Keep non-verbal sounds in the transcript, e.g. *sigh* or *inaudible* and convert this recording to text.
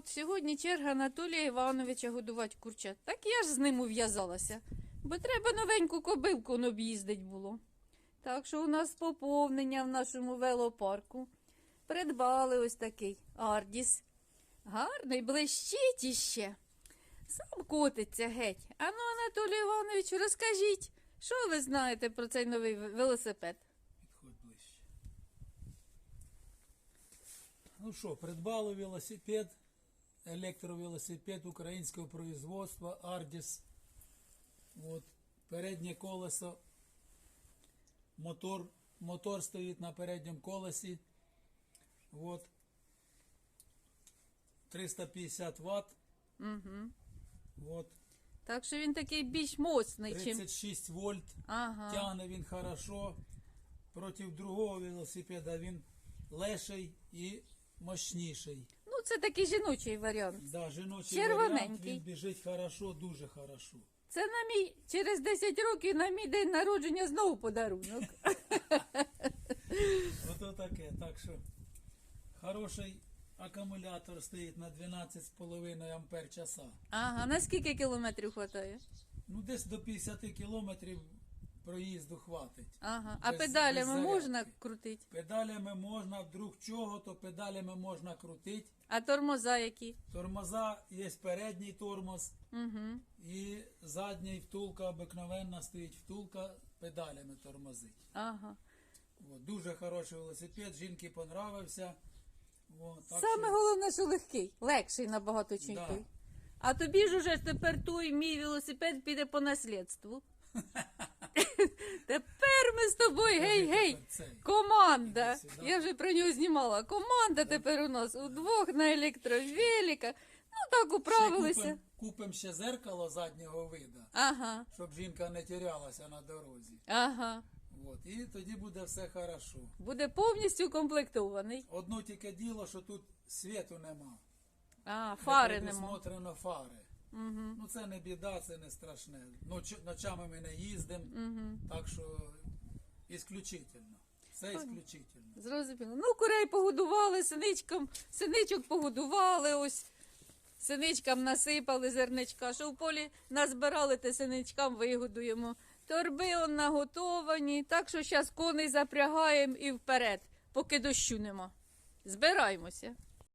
от сьогодні черга Анатолія Івановича годувати курчат. Так я ж з ним ув'язалася, бо треба новеньку кобилку об'їздить було. Так що у нас поповнення в нашому велопарку. Придбали ось такий Ардіс. Гарний, блищить іще. Сам котиться геть. Ану, Анатолій Іванович, розкажіть, що ви знаєте про цей новий велосипед? Ну що, придбали велосипед, електровелосипед українського производства Ardis. От, переднє колесо, мотор, мотор стоїть на передньому колесі. От, 350 Вт. Угу. От, Так що він такий більш моцний, чим. 36 вольт. Ага. Тягне він хорошо. Проти другого велосипеда він леший і мощніший. Це такий жіночий варіант. Да, жіночий Червоненький. варіант, він біжить хорошо, дуже хорошо. Це на мій через 10 років на мій день народження знову подарунок. *laughs* Ото таке. Так що хороший акумулятор стоїть на 12,5 ампер часа. Ага, на скільки кілометрів хватає? Ну, десь до 50 кілометрів проїзду хватить. Ага. А Без- педалями без можна крутити? Педалями можна, вдруг чого, то педалями можна крутити. А тормоза які? Тормоза є передній тормоз. Угу. І задній втулка обикновенна стоїть втулка, педалями тормозить. Ага. От, дуже хороший велосипед, жінки понравився. От, так Саме що, головне, що легкий, легший набагато чим Да. той. А тобі ж уже тепер той мій велосипед піде по наслідству. *laughs* *laughs* Тепер ми з тобою, гей-гей, команда. Я вже про нього знімала. Команда тепер у нас удвох на електровелика. Ну так управилися. купим, купим ще зеркало заднього вида, Ага, щоб жінка не тірялася на дорозі. ага. От, і тоді буде все хорошо. Буде повністю укомплектований. Одно тільки діло, що тут світу нема. А, фари Не нема. предусмотрено фари. Угу. Ну це не біда, це не страшне. Ноч, ночами ми не їздимо, Угу. так що ісключительно. Все ісключительно. Зрозуміло. Ну, курей погодували, синичкам, синичок погодували, ось синичкам насипали зерничка. Що в полі назбирали, те синичкам вигодуємо. Торби он наготовані, так що зараз коней запрягаємо і вперед, поки дощу нема. Збираємося.